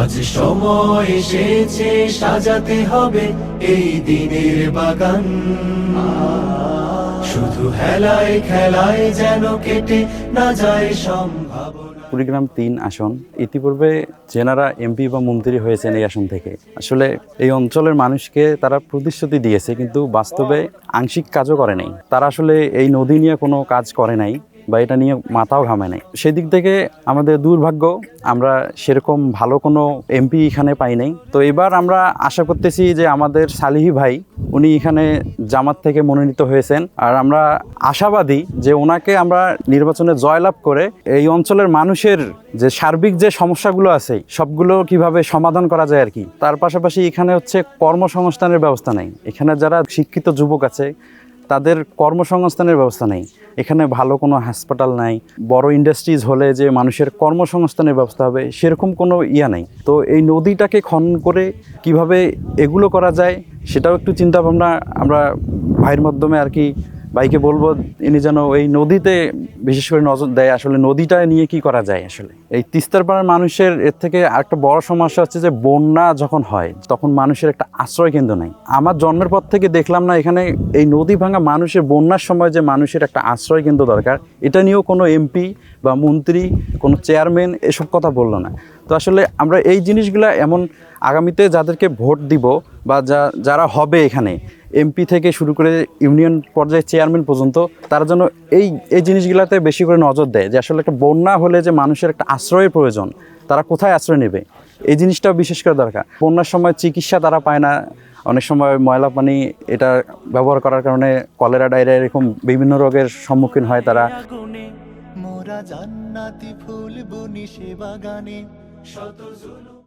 আজ সময় এসেছে, সাজাতে হবে এই দিনের বাগান। শুধু হেলায় খেলায় যেন কেটে না যায় সম্ভাবনা। কুড়িগ্রাম তিন আসন। ইতিপূর্বে যেনারা এমপি বা মন্ত্রী হয়েছেন এই আসন থেকে। আসলে এই অঞ্চলের মানুষকে তারা প্রতিশ্রুতি দিয়েছে, কিন্তু বাস্তবে আংশিক কাজও করে নাই। তারা আসলে এই নদী নিয়ে কোনো কাজ করে নাই। বা এটা নিয়ে মাথাও ঘামে নাই। সেদিক থেকে আমাদের দুর্ভাগ্য, আমরা সেরকম ভালো কোনো এমপি এখানে পাই নাই। তো এবার আমরা আশা করতেছি যে আমাদের সালিহি ভাই, উনি এখানে জামাত থেকে মনোনীত হয়েছেন। আর আমরা আশাবাদী যে ওনাকে আমরা নির্বাচনে জয়লাভ করে এই অঞ্চলের মানুষের যে সার্বিক যে সমস্যাগুলো আছে, সবগুলো কীভাবে সমাধান করা যায় আর কি, তার পাশাপাশি এখানে হচ্ছে কর্মসংস্থানের ব্যবস্থা নেই। এখানে যারা শিক্ষিত যুবক আছে তাদের কর্মসংস্থানের ব্যবস্থা নেই। এখানে ভালো কোনো হাসপাতাল নাই। বড় ইন্ডাস্ট্রিজ হলে যে মানুষের কর্মসংস্থানের ব্যবস্থা হবে, সেরকম কোনো ইয়া নেই। তো এই নদীটাকে খনন করে কীভাবে এগুলো করা যায়, সেটাও একটু চিন্তা ভাবনা আমরা ভাইয়ের মাধ্যমে আর কি ভাইকে বলব, ইনি যেন এই নদীতে বিশেষ করে নজর দেয়, আসলে নদীটা নিয়ে কি করা যায় আসলে? এই তিস্তার পাড়ার মানুষের, এর থেকে একটা বড় সমস্যা হচ্ছে যে, বন্যা যখন হয়, তখন মানুষের একটা আশ্রয় কেন্দ্র নাই। আমার জন্মের পর থেকে দেখলাম না, এখানে এই নদী ভাঙা মানুষের বন্যার সময় যে মানুষের একটা আশ্রয় কেন্দ্র দরকার। এটা নিয়েও কোনো এমপি বা মন্ত্রী, কোনো চেয়ারম্যান এসব কথা বলল না। তো আসলে আমরা এই জিনিসগুলা এমন আগামীতে যাদেরকে ভোট দিব বা যা, যারা হবে এখানে এমপি থেকে শুরু করে ইউনিয়ন পর্যায়ে চেয়ারম্যান পর্যন্ত, তারা যেন এই এই জিনিসগুলোতে বেশি করে নজর দেয় যে আসলে একটা বন্যা হলে যে মানুষের একটা আশ্রয়ের প্রয়োজন, তারা কোথায় আশ্রয় নেবে? এই জিনিসটাও বিশেষ করে দরকার। বন্যার সময় চিকিৎসা তারা পায় না। অনেক সময় ময়লা পানি এটা ব্যবহার করার কারণে কলেরা, ডায়রিয়া এরকম বিভিন্ন রোগের সম্মুখীন হয় তারা। মোরা জান্নাতি ফুল বুনি সে বাগানে। শত